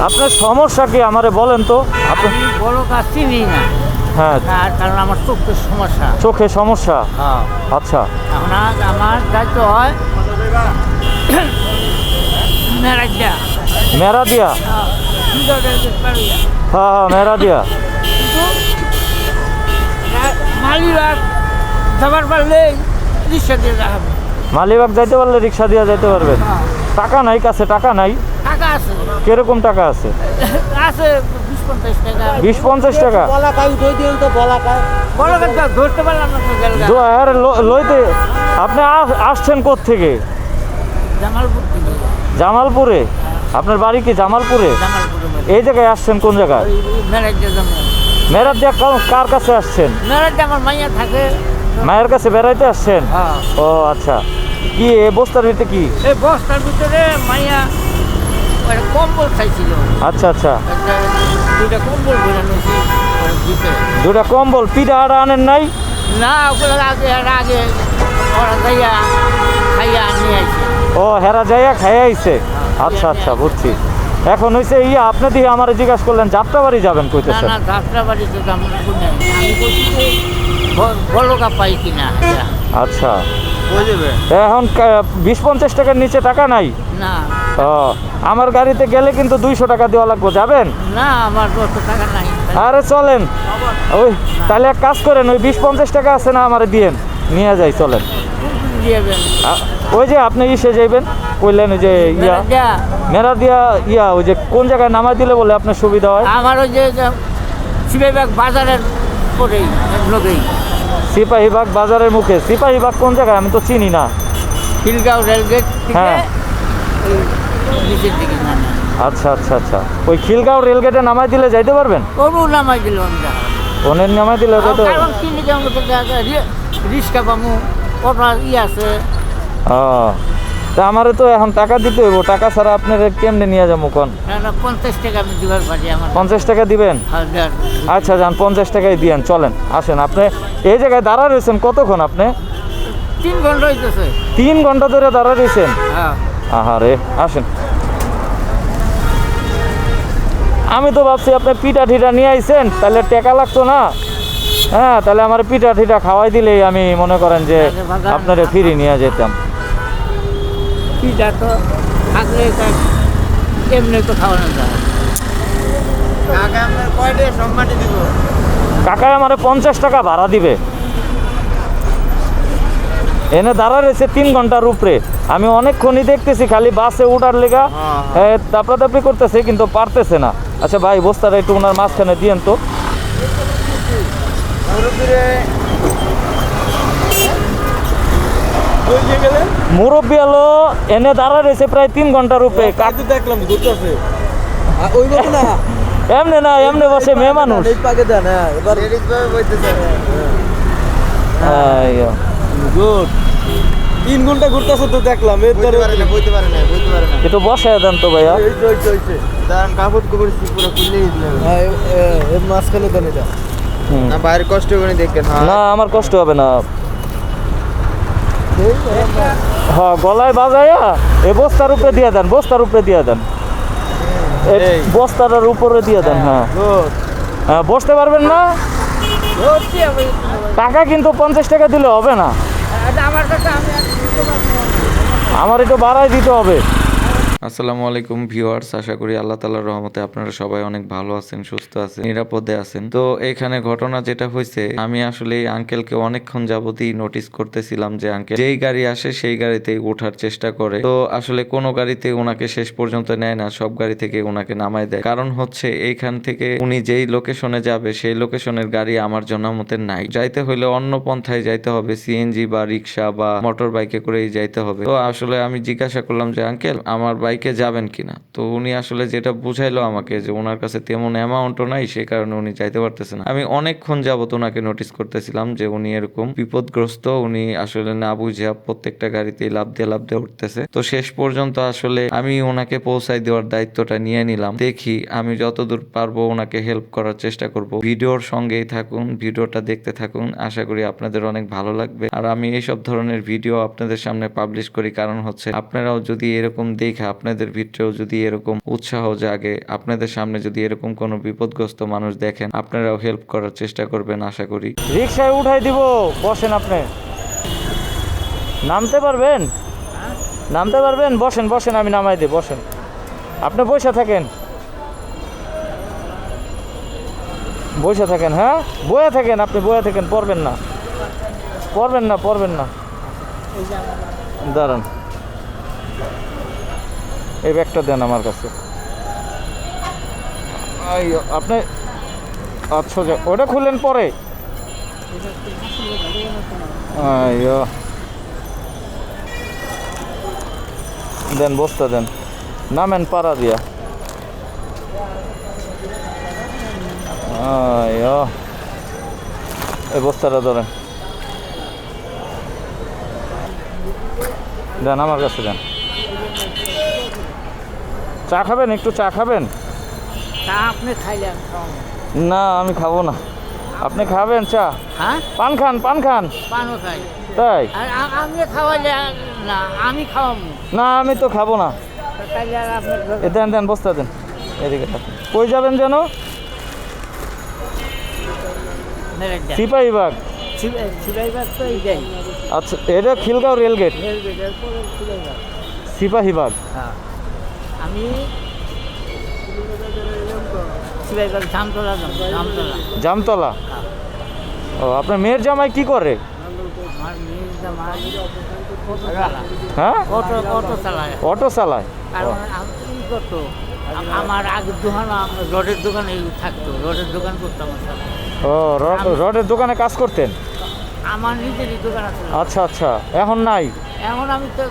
আপনার সমস্যা কি? আমারে বলেন তো। আপনি আমি বড় কাজ চিনি না। হ্যাঁ। তার কারণ আমার চোখের সমস্যা। চোখে সমস্যা? হ্যাঁ। আচ্ছা। এখন আজ আমার দায়িত্ব হয় মেরাজা মেরা হ্যাঁ হ্যাঁ মেরা দিয়া মালিবার যাবার পারলে রিক্সা দিয়ে যাবে মালিবাগ যাইতে পারলে রিক্সা দিয়া যাইতে পারবেন। টাকা নাই কাছে টাকা নাই। টাকা আছে। কীরকম টাকা আছে? আছে বিশ পঞ্চাশ টাকা। লইতে আপনি আস- আসছেন থেকে জামালপুর থেকে। জামালপুরে? আপনার বাড়ি কি জামালপুরে? জামালপুরে এই জায়গায় আসছেন কোন জায়গায়? জামাল দিয়া কার কাছে আসছেন? মেরাজা আমার মাইয়া থাকে। মায়ের কাছে বেড়াইতে আসছেন? হ্যাঁ। ও আচ্ছা। কি এ বস্তার ভিতরে কি? এই বস্তার ভিতরে মাইয়া একটা কম্বল খাইছিল। আচ্ছা আচ্ছা। একটা দুইটা কম্বল দুটা কম্বল পিঠা আড়া আনেন নাই? না ওগুলো আগে আগে ওরা যাইয়া খাইয়া নিয়ে ও হেরা যাইয়া খাই আইছে? আচ্ছা আচ্ছা বুঝছি। এখন হইছে ইয়া আপনি দিয়ে আমার জিজ্ঞাসা করলেন যাত্রাবাড়ি যাবেন না কইতেছেন? না যাত্রা বাড়িতে তো আমি বলকা পাই কিনা আচ্ছা। এখন বিশ পঞ্চাশ টাকার নিচে টাকা নাই? না। ও আমার গাড়িতে গেলে কিন্তু দুইশো টাকা দেওয়া লাগবে যাবেন? না আমার টাকা নাই। আরে চলেন। ওই তাহলে এক কাজ করেন ওই বিশ পঞ্চাশ টাকা আছে না আমার দিয়েন। নিয়ে যাই চলেন। ওই যে আপনি ইসে যাইবেন কইলেন ওই যে ইয়া মেরা দিয়া ইয়া ওই যে কোন জায়গায় নামাই দিলে বলে আপনার সুবিধা হয়? আমার ওই যে শিবেবাগ বাজারের পরেই লোকেই সিপাহীবাগ বাজারের মুখে। সিপাহীবাগ কোন জায়গায়? আমি তো চিনি না। খিলগাঁও রেলগেট হ্যাঁ। ওই নিচের দিকে নামে আচ্ছা আচ্ছা আচ্ছা। ওই খিলগাঁও রেলগেটে নামাই দিলে যাইতে পারবেন? কোনো নামাই দিল আমরা। ওনের নামাই দিলে কারণ কিনে তো রিক্সা পামু অটো ই আছে। ও। তা আমারে তো এখন টাকা দিতে হইব। টাকা ছাড়া আপনার কেমনে নিয়ে যাব কোন? পঞ্চাশ টাকা আমি দিবার পারি আমার। পঞ্চাশ টাকা দিবেন? আচ্ছা যান পঞ্চাশ টাকাই দিয়েন। চলেন আসেন। আপনি এই জায়গায় দাঁড়া রয়েছেন কতক্ষণ আপনি? তিন ঘণ্টা হইতেছে। তিন ঘণ্টা ধরে দাঁড়া রয়েছেন? হ্যাঁ। আহারে আসেন। আমি তো ভাবছি আপনি পিঠা ঠিটা নিয়ে আইছেন তাহলে টাকা লাগতো না? হ্যাঁ তাহলে আমার পিঠা ঠিটা খাওয়াই দিলেই আমি মনে করেন যে আপনারে ফিরি নিয়ে যেতাম। পিঠা তো থাকলে এমনি তো খাওয়ানো যায়। কাকায় আমার পঞ্চাশ টাকা ভাড়া দিবে। এনে দাঁড়া রয়েছে তিন ঘণ্টার উপরে। আমি অনেকক্ষণই দেখতেছি খালি বাসে উঠার লেগা তাপড়া তাপড়ি করতেছে কিন্তু পারতেছে না। আচ্ছা ভাই বস্তাটা একটু ওনার মাঝখানে দিয়েন তো। মুরব্বী আলো এনে দাঁড়া রয়েছে প্রায় তিন ঘণ্টার উপরে। কাক দেখলাম ঘুরতেছে। ওই মতো না। এমনে না এমনে বসে মেয়ে মানুষ। হ্যাঁ। গুড। তিন ঘণ্টা ঘুরতেছে তো দেখলাম এর ধরে একটু বসায় দেন তো ভাইয়া। এই তো এই তো, এই তো। কাপড় কুপড় পুরো খুলে দিলাম হ্যাঁ, এ- এ- এর মাঝখানে দেন এটা। না বাইরে কষ্ট করে দেখেন হ্যাঁ। না আমার কষ্ট হবে না। হ্যাঁ গলায় বাজায়া এই বস্তার উপরে দিয়ে দেন বস্তার উপরে দিয়ে দেন। এই। উপরে দিয়ে দেন হ্যাঁ হ্যাঁ। বসতে পারবেন না? টাকা কিন্তু পঞ্চাশ টাকা দিলে হবে না। এটা না। আমার একটু বাড়াই দিতে হবে আসসালামু আলাইকুম ভিউয়ার্স, আশা করি আল্লাহ তালার রহমতে আপনারা সবাই অনেক ভালো আছেন, সুস্থ আছেন, নিরাপদে আছেন। তো এখানে ঘটনা যেটা হয়েছে, আমি আসলে আঙ্কেলকে অনেকক্ষণ যাবতই নোটিস করতেছিলাম যে আঙ্কেল যেই গাড়ি আসে সেই গাড়িতেই ওঠার চেষ্টা করে। তো আসলে কোনো গাড়িতে ওনাকে শেষ পর্যন্ত নেয় না, সব গাড়ি থেকে ওনাকে নামায় দেয়। কারণ হচ্ছে এইখান থেকে উনি যেই লোকেশনে যাবে, সেই লোকেশনের গাড়ি আমার জন্য মতে নাই। যাইতে হলে অন্য পন্থায় যাইতে হবে সিএনজি বা রিক্সা বা মোটর বাইকে করেই যাইতে হবে। তো আসলে আমি জিজ্ঞাসা করলাম যে, আঙ্কেল, আমার বাইকে যাবেন কিনা? তো উনি আসলে যেটা বুঝাইলো আমাকে যে ওনার কাছে তেমন অ্যামাউন্টও নাই, সে কারণে উনি যাইতে পারতেছে না। আমি অনেকক্ষণ যাবত ওনাকে নোটিস করতেছিলাম যে উনি এরকম বিপদগ্রস্ত, উনি আসলে না বুঝে প্রত্যেকটা গাড়িতেই লাভ দিয়ে লাভ দিয়ে উঠতেছে। তো শেষ পর্যন্ত আসলে আমি ওনাকে পৌঁছাই দেওয়ার দায়িত্বটা নিয়ে নিলাম। দেখি আমি যতদূর পারব ওনাকে হেল্প করার চেষ্টা করব। ভিডিওর সঙ্গেই থাকুন, ভিডিওটা দেখতে থাকুন। আশা করি আপনাদের অনেক ভালো লাগবে। আর আমি এইসব ধরনের ভিডিও আপনাদের সামনে পাবলিশ করি, কারণ হচ্ছে আপনারাও যদি এরকম দেখে আপনাদের ভিতরেও যদি এরকম উৎসাহ জাগে, আপনাদের সামনে যদি এরকম কোনো বিপদগ্রস্ত মানুষ দেখেন, আপনারাও হেল্প করার চেষ্টা করবেন, আশা করি। রিক্সায় উঠাই দিব, বসেন আপনি। নামতে পারবেন? নামতে পারবেন? বসেন বসেন, আমি নামাই দিই, বসেন। আপনি বসে থাকেন। বসে থাকেন হ্যাঁ? বয়ে থাকেন, আপনি বয়ে থাকেন, পড়বেন না। পড়বেন না পড়বেন না। দাঁড়ান। এই ব্যাগটা দেন আমার কাছে। আপনি আচ্ছা ওটা খুললেন পরে। দেন, বস্তা দেন। নামেন পাড়া দিয়া। এই বস্তাটা ধরেন। দেন, আমার কাছে দেন। চা খাবেন? একটু চা খাবেন? আপনি না আমি খাব না। আপনি খাবেন চা? হ্যাঁ? পান খান পান খান। পানও খাই। তাই? আপনি না আমি খাওয়াবো না আমি তো খাব না। দেন দেন বস্তা দেন। এদিকে কই যাবেন যেন? মেরে দেন। বাগ সিলাইবার তো এই যাই। আচ্ছা এটা খিলগাঁও রেলগেট। রেলগেটের পরে সিলাইবার সিপাহী বাগ হ্যাঁ। আমি জামতলা ও আপনার মেয়ের জামাই কি করে? হ্যাঁ? অটো অটো চালায়। অটো চালায়? আমার আগের দোকান আমার রডের দোকানে থাকতো রডের দোকান করতাম ও রড- রডের দোকানে কাজ করতেন? আমার নিজেরই দোকান আছে। আচ্ছা আচ্ছা। এখন নাই? এখন আমি তো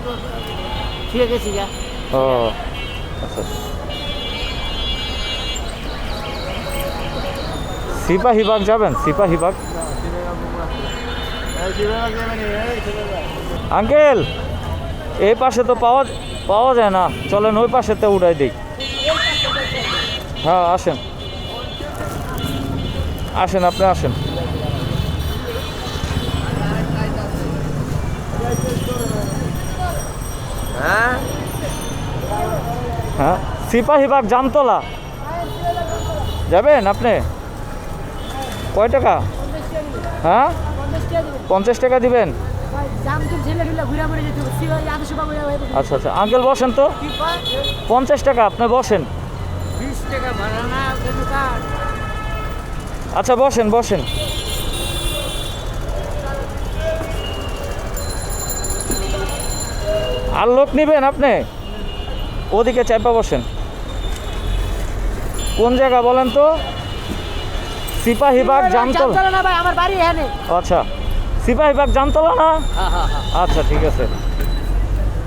ফিরে গেছি ও। আচ্ছা। সিপাহী যাবেন? সিপাহী বাগ আঙ্কেল, এই পাশে তো পাওয়া পাওয়া যায় না। চলেন ওই পাশেতে উঠাই দিই। হ্যাঁ আসেন। আসেন, আপনি আসেন। হ্যাঁ? হ্যাঁ সিপাহী বাগ জামতলা। যাবেন আপনি? কয় টাকা? হ্যাঁ? পঞ্চাশ টাকা দিবেন? আচ্ছা আচ্ছা আঙ্কেল বসেন তো। পঞ্চাশ টাকা, আপনি বসেন। আচ্ছা বসেন বসেন। আর লোক নেবেন আপনি? ওদিকে চাপা বসেন। কোন জায়গা বলেন তো? সিপাহীবাগ জামতলা না ভাই আমার বাড়ি এখানে। আচ্ছা। সিপাহীবাগ জামতলা না? হ্যাঁ হ্যাঁ হ্যাঁ। আচ্ছা ঠিক আছে।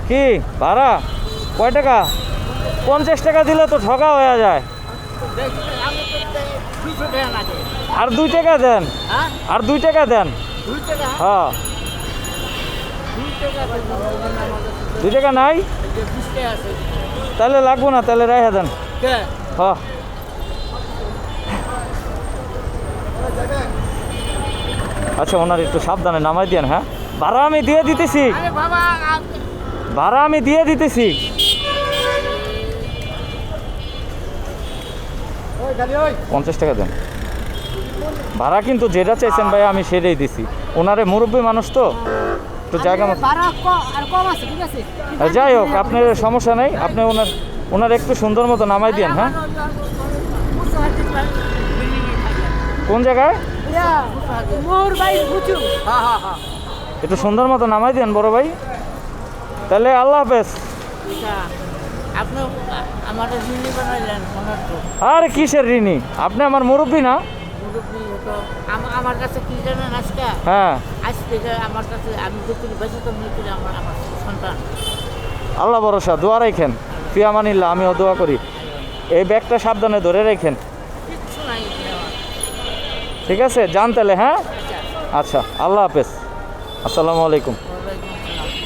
কি? ভাড়া? কয় টাকা? পঞ্চাশ টাকা দিলে তো ঠকা হয়ে যায়। আর দুই টাকা দেন। আর দুই টাকা দেন। হ্যাঁ। দুই টাকা নাই? তাহলে লাগবো না তাহলে রেখে দেন। হ্যাঁ আচ্ছা ওনার একটু সাবধানে নামাই দেন হ্যাঁ? ভাড়া আমি দিয়ে দিতেছি। ভাড়া আমি দিয়ে দিতেছি। পঞ্চাশ টাকা দেন। ভাড়া কিন্তু যেটা চাইছেন ভাই আমি সেটাই দিছি। ওনারে মুরব্বী মানুষ তো। একটু জায়গা মতো যাই হোক আপনার সমস্যা নেই। আপনি ওনার ওনার একটু সুন্দর মতো নামাই দেন হ্যাঁ? কোন জায়গায়? হ্যাঁ হ্যাঁ হ্যাঁ। একটু সুন্দর মতো নামাই দেন বড় ভাই। তাহলে আল্লাহ হাফেজ। তো আরে কিসের ঋণী? আপনি আমার মুরব্বী না? মুরব্বী তো আমার কাছে কি জানেন আজকে হ্যাঁ। আজ থেকে আমার কাছে আমি যতটুকু বেশি তো আমার আমার সন্তান। আল্লাহ ভরসা দোয়া রাখেন। ফিয়ামানিল্লাহ আমিও দোয়া করি। এই ব্যাগটা সাবধানে ধরে রাখেন। ঠিক আছে? যান তাহলে হ্যাঁ? আচ্ছা আল্লাহ হাফেজ। আসসালামু আলাইকুম।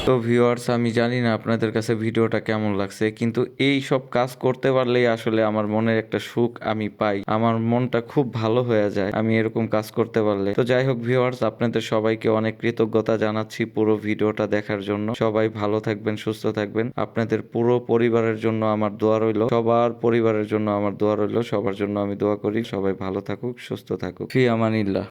তো ভিউয়ার্স আমি জানি না আপনাদের কাছে ভিডিওটা কেমন লাগছে, কিন্তু এই সব কাজ করতে পারলেই আসলে আমার মনের একটা সুখ আমি পাই। আমার মনটা খুব ভালো হয়ে যায় আমি এরকম কাজ করতে পারলে। তো যাই হোক ভিউয়ার্স আপনাদের সবাইকে অনেক কৃতজ্ঞতা জানাচ্ছি পুরো ভিডিওটা দেখার জন্য। সবাই ভালো থাকবেন, সুস্থ থাকবেন। আপনাদের পুরো পরিবারের জন্য আমার দোয়া রইল। সবার পরিবারের জন্য আমার দোয়া রইল। সবার জন্য আমি দোয়া করি। সবাই ভালো থাকুক, সুস্থ থাকুক। ফি আমানিল্লাহ।